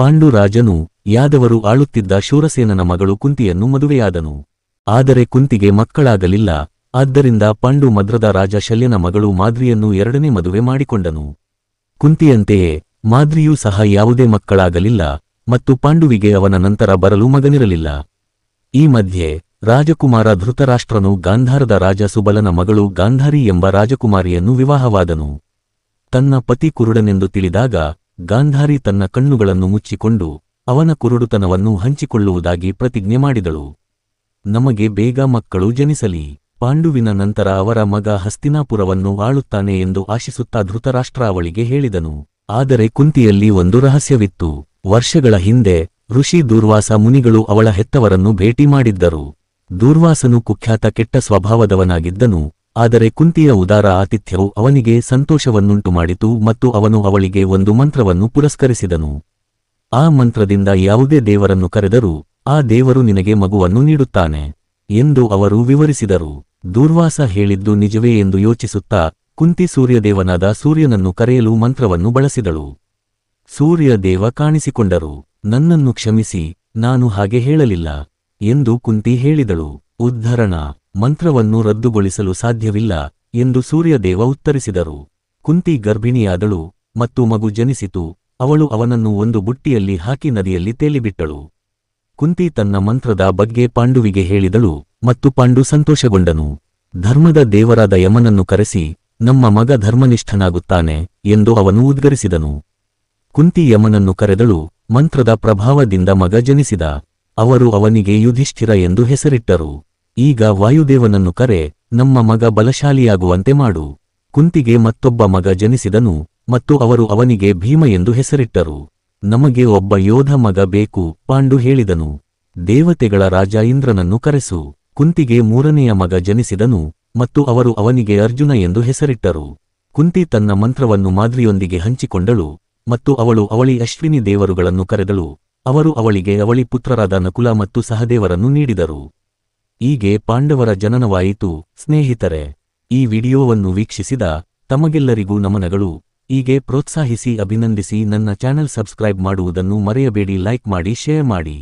ಪಾಂಡುರಾಜನು ಯಾದವರು ಆಳುತ್ತಿದ್ದ ಶೂರಸೇನನ ಮಗಳು ಕುಂತಿಯನ್ನು ಮದುವೆಯಾದನು. ಆದರೆ ಕುಂತಿಗೆ ಮಕ್ಕಳಾಗಲಿಲ್ಲ. ಆದ್ದರಿಂದ ಪಾಂಡು ಮದ್ರದ ರಾಜ ಶಲ್ಯನ ಮಗಳು ಮಾದ್ರಿಯನ್ನು ಎರಡನೇ ಮದುವೆ ಮಾಡಿಕೊಂಡನು. ಕುಂತಿಯಂತೆಯೇ, ಮಾದ್ರಿಯೂ ಸಹ ಯಾವುದೇ ಮಕ್ಕಳಾಗಲಿಲ್ಲ ಮತ್ತು ಪಾಂಡುವಿಗೆ ಅವನ ನಂತರ ಬರಲು ಮಗನಿರಲಿಲ್ಲ. ಈ ಮಧ್ಯೆ, ರಾಜಕುಮಾರ ಧೃತರಾಷ್ಟ್ರನು ಗಾಂಧಾರದ ರಾಜ ಸುಬಲನ ಮಗಳು ಗಾಂಧಾರಿ ಎಂಬ ರಾಜಕುಮಾರಿಯನ್ನು ವಿವಾಹವಾದನು. ತನ್ನ ಪತಿ ಕುರುಡನೆಂದು ತಿಳಿದಾಗ ಗಾಂಧಾರಿ ತನ್ನ ಕಣ್ಣುಗಳನ್ನು ಮುಚ್ಚಿಕೊಂಡು ಅವನ ಕುರುಡುತನವನ್ನು ಹಂಚಿಕೊಳ್ಳುವುದಾಗಿ ಪ್ರತಿಜ್ಞೆ ಮಾಡಿದಳು. ನಮಗೆ ಬೇಗ ಮಕ್ಕಳು ಜನಿಸಲಿ. ಪಾಂಡುವಿನ ನಂತರ ಅವರ ಮಗ ಹಸ್ತಿನಾಪುರವನ್ನು ಆಳುತ್ತಾನೆ ಎಂದು ಆಶಿಸುತ್ತಾ ಧೃತರಾಷ್ಟ್ರ ಅವಳಿಗೆ ಹೇಳಿದನು. ಆದರೆ ಕುಂತಿಯಲ್ಲಿ ಒಂದು ರಹಸ್ಯವಿತ್ತು. ವರ್ಷಗಳ ಹಿಂದೆ ಋಷಿ ದೂರ್ವಾಸ ಮುನಿಗಳು ಅವಳ ಹೆತ್ತವರನ್ನು ಭೇಟಿ ಮಾಡಿದ್ದರು. ದೂರ್ವಾಸನು ಕುಖ್ಯಾತ ಕೆಟ್ಟ ಸ್ವಭಾವದವನಾಗಿದ್ದನು. ಆದರೆ ಕುಂತಿಯ ಉದಾರ ಆತಿಥ್ಯವು ಅವನಿಗೆ ಸಂತೋಷವನ್ನುಂಟು ಮಾಡಿತು ಮತ್ತು ಅವನು ಅವಳಿಗೆ ಒಂದು ಮಂತ್ರವನ್ನು ಪುರಸ್ಕರಿಸಿದನು. ಆ ಮಂತ್ರದಿಂದ ಯಾವುದೇ ದೇವರನ್ನು ಕರೆದರೂ ಆ ದೇವರು ನಿನಗೆ ಮಗುವನ್ನು ನೀಡುತ್ತಾನೆ ಎಂದು ಅವರು ವಿವರಿಸಿದರು. ದೂರ್ವಾಸ ಹೇಳಿದ್ದು ನಿಜವೇ ಎಂದು ಯೋಚಿಸುತ್ತಾ ಕುಂತಿ ಸೂರ್ಯದೇವನಾದ ಸೂರ್ಯನನ್ನು ಕರೆಯಲು ಮಂತ್ರವನ್ನು ಬಳಸಿದಳು. ಸೂರ್ಯದೇವ ಕಾಣಿಸಿಕೊಂಡರು, ನನ್ನನ್ನು ಕ್ಷಮಿಸಿ, ನಾನು ಹಾಗೆ ಹೇಳಲಿಲ್ಲ ಎಂದು ಕುಂತಿ ಹೇಳಿದಳು. ಉದ್ಧರಣ, ಮಂತ್ರವನ್ನು ರದ್ದುಗೊಳಿಸಲು ಸಾಧ್ಯವಿಲ್ಲ ಎಂದು ಸೂರ್ಯದೇವ ಉತ್ತರಿಸಿದರು. ಕುಂತಿ ಗರ್ಭಿಣಿಯಾದಳು ಮತ್ತು ಮಗು ಜನಿಸಿತು, ಅವಳು ಅವನನ್ನು ಒಂದು ಬುಟ್ಟಿಯಲ್ಲಿ ಹಾಕಿ ನದಿಯಲ್ಲಿ ತೇಲಿಬಿಟ್ಟಳು. ಕುಂತಿ ತನ್ನ ಮಂತ್ರದ ಬಗ್ಗೆ ಪಾಂಡುವಿಗೆ ಹೇಳಿದಳು ಮತ್ತು ಪಾಂಡು ಸಂತೋಷಗೊಂಡನು. ಧರ್ಮದ ದೇವರಾದ ಯಮನನ್ನು ಕರೆಸಿ, ನಮ್ಮ ಮಗ ಧರ್ಮನಿಷ್ಠನಾಗುತ್ತಾನೆ ಎಂದು ಅವನು ಉದ್ಗರಿಸಿದನು. ಕುಂತಿ ಯಮನನ್ನು ಕರೆದಳು, ಮಂತ್ರದ ಪ್ರಭಾವದಿಂದ ಮಗ ಜನಿಸಿದ, ಅವರು ಅವನಿಗೆ ಯುಧಿಷ್ಠಿರ ಎಂದು ಹೆಸರಿಟ್ಟರು. ಈಗ ವಾಯುದೇವನನ್ನು ಕರೆ, ನಮ್ಮ ಮಗ ಬಲಶಾಲಿಯಾಗುವಂತೆ ಮಾಡು. ಕುಂತಿಗೆ ಮತ್ತೊಬ್ಬ ಮಗ ಜನಿಸಿದನು, ಮತ್ತು ಅವರು ಅವನಿಗೆ ಭೀಮ ಎಂದು ಹೆಸರಿಟ್ಟರು. ನಮಗೆ ಒಬ್ಬ ಯೋಧ ಮಗ ಬೇಕು, ಪಾಂಡು ಹೇಳಿದನು. ದೇವತೆಗಳ ರಾಜ ಇಂದ್ರನನ್ನು ಕರೆಸು. ಕುಂತಿಗೆ ಮೂರನೆಯ ಮಗ ಜನಿಸಿದನು, ಮತ್ತು ಅವರು ಅವನಿಗೆ ಅರ್ಜುನ ಎಂದು ಹೆಸರಿಟ್ಟರು. ಕುಂತಿ ತನ್ನ ಮಂತ್ರವನ್ನು ಮಾದ್ರಿಯೊಂದಿಗೆ ಹಂಚಿಕೊಂಡಳು, ಮತ್ತು ಅವಳು ಅವಳಿ ಅಶ್ವಿನಿ ದೇವರುಗಳನ್ನು ಕರೆದಳು. ಅವರು ಅವಳಿಗೆ ಅವಳಿ ಪುತ್ರರಾದ ನಕುಲ ಮತ್ತು ಸಹದೇವರನ್ನು ನೀಡಿದರು. ಹೀಗೆ ಪಾಂಡವರ ಜನನವಾಯಿತು. ಸ್ನೇಹಿತರೆ, ಈ ವಿಡಿಯೋವನ್ನು ವೀಕ್ಷಿಸಿದ ತಮಗೆಲ್ಲರಿಗೂ ನಮನಗಳು. ಹೀಗೆ ಪ್ರೋತ್ಸಾಹಿಸಿ, ಅಭಿನಂದಿಸಿ, ನನ್ನ ಚಾನೆಲ್ ಸಬ್ಸ್ಕ್ರೈಬ್ ಮಾಡುವುದನ್ನು ಮರೆಯಬೇಡಿ, ಲೈಕ್ ಮಾಡಿ, ಶೇರ್ ಮಾಡಿ.